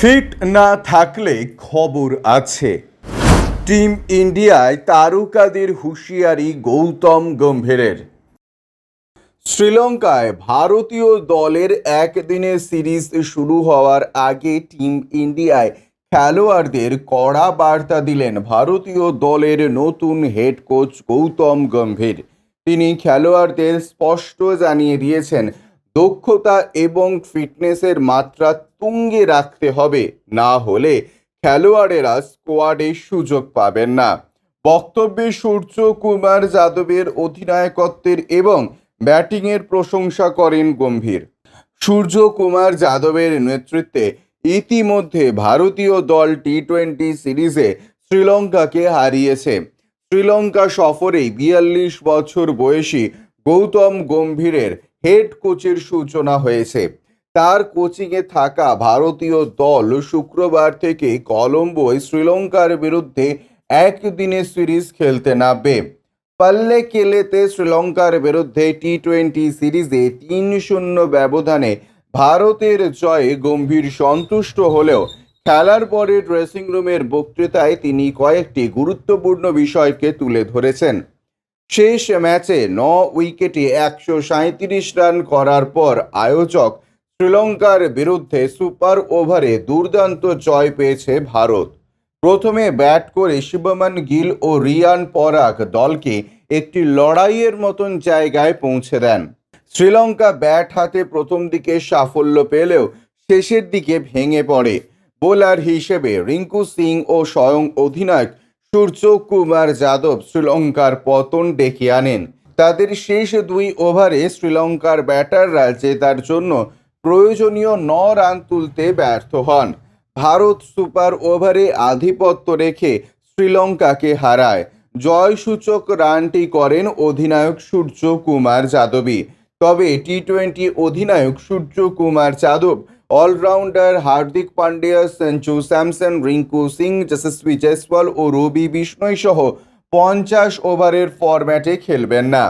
Fit না থাকলে খবর আছে। টিম ইন্ডিয়ায় তারকাদের হুঁশিয়ারি গৌতম গম্ভীরের। শ্রীলঙ্কায় ভারতীয় দলের একদিনের সিরিজ শুরু হওয়ার আগে টিম ইন্ডিয়ায় খেলোয়াড়দের কড়া বার্তা দিলেন ভারতীয় দলের নতুন হেড কোচ গৌতম গম্ভীর। তিনি খেলোয়াড়দের স্পষ্ট জানিয়ে দিয়েছেন দক্ষতা এবং ফিটনেসের মাত্রা তুঙ্গে রাখতে হবে, না হলে খেলোয়াড়েরা স্কোয়াডে সুযোগ পাবেন না। বক্তব্যে সূর্য কুমার যাদবের অধিনায়কত্বের এবং ব্যাটিংয়ের প্রশংসা করেন গম্ভীর। সূর্য কুমার যাদবের নেতৃত্বে ইতিমধ্যে ভারতীয় দল টি টোয়েন্টি সিরিজে শ্রীলঙ্কাকে হারিয়েছে। শ্রীলঙ্কা সফরেই বিয়াল্লিশ বছর বয়সী গৌতম গম্ভীরের হেড কোচের সূচনা হয়েছে। তার কোচিংয়ে থাকা ভারতীয় দল শুক্রবার থেকে কলম্বোয় শ্রীলঙ্কার বিরুদ্ধে একদিনের সিরিজ খেলতে নামবে। পাল্লে কেলেতে শ্রীলঙ্কার বিরুদ্ধে টি টোয়েন্টি সিরিজে তিন শূন্য ব্যবধানে ভারতের জয়ে গম্ভীর সন্তুষ্ট হলেও খেলার পরে ড্রেসিং রুমের বক্তৃতায় তিনি কয়েকটি গুরুত্বপূর্ণ বিষয়কে তুলে ধরেছেন। শেষ ম্যাচে ন উইকেটে একশো সাঁত্রিশ রান করার পর আয়োজক শ্রীলঙ্কার বিরুদ্ধে সুপার ওভারে দুর্দান্ত জয় পেয়েছে ভারত। প্রথমে ব্যাট করে শিবমান গিল ও রিয়ান পরাগ দলকে একটি লড়াইয়ের মতন জায়গায় পৌঁছে দেন। শ্রীলঙ্কা ব্যাট হাতে প্রথম দিকে সাফল্য পেলেও শেষের দিকে ভেঙে পড়ে। বোলার হিসেবে রিঙ্কু সিং ও স্বয়ং অধিনায়ক সূর্য কুমার যাদব শ্রীলঙ্কার পতন ডেকে আনেন। তাদের শেষ দুই ওভারে শ্রীলঙ্কার ব্যাটাররা জেতার জন্য প্রয়োজনীয় ন রান তুলতে ব্যর্থ হন। ভারত সুপার ওভারে আধিপত্য রেখে শ্রীলঙ্কাকে হারায়। জয়সূচক রানটি করেন অধিনায়ক সূর্য কুমার যাদবই। তবে টি টোয়েন্টি অধিনায়ক সূর্য কুমার যাদব অলরাউন্ডার হার্দিক পান্ডিয়া সঞ্জু স্যামসন রিঙ্কু সিং যশস্বী জয়সওয়াল ও রবি বিষ্ণয় সহ পঞ্চাশ ওভারের ফরম্যাটে খেলবেন না।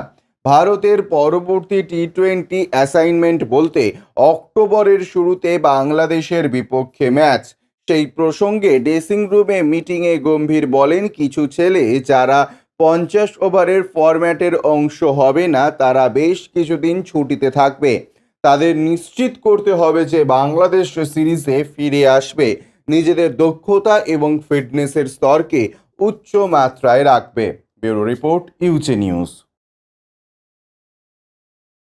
ভারতের পরবর্তী টি টোয়েন্টি অ্যাসাইনমেন্ট বলতে অক্টোবরের শুরুতে বাংলাদেশের বিপক্ষে ম্যাচ সেই প্রসঙ্গে ড্রেসিং রুমে মিটিংয়ে গম্ভীর বলেন কিছু ছেলে যারা পঞ্চাশ ওভারের ফরম্যাটের অংশ হবে না, তারা বেশ কিছুদিন ছুটিতে থাকবে। তাদের নিশ্চিত করতে হবে যে বাংলাদেশ সিরিজে ফিরে আসবে। নিজেদের দক্ষতা এবং ফিটনেসের স্তরকে উচ্চ মাত্রায় রাখবে। Bureau report, UJ news.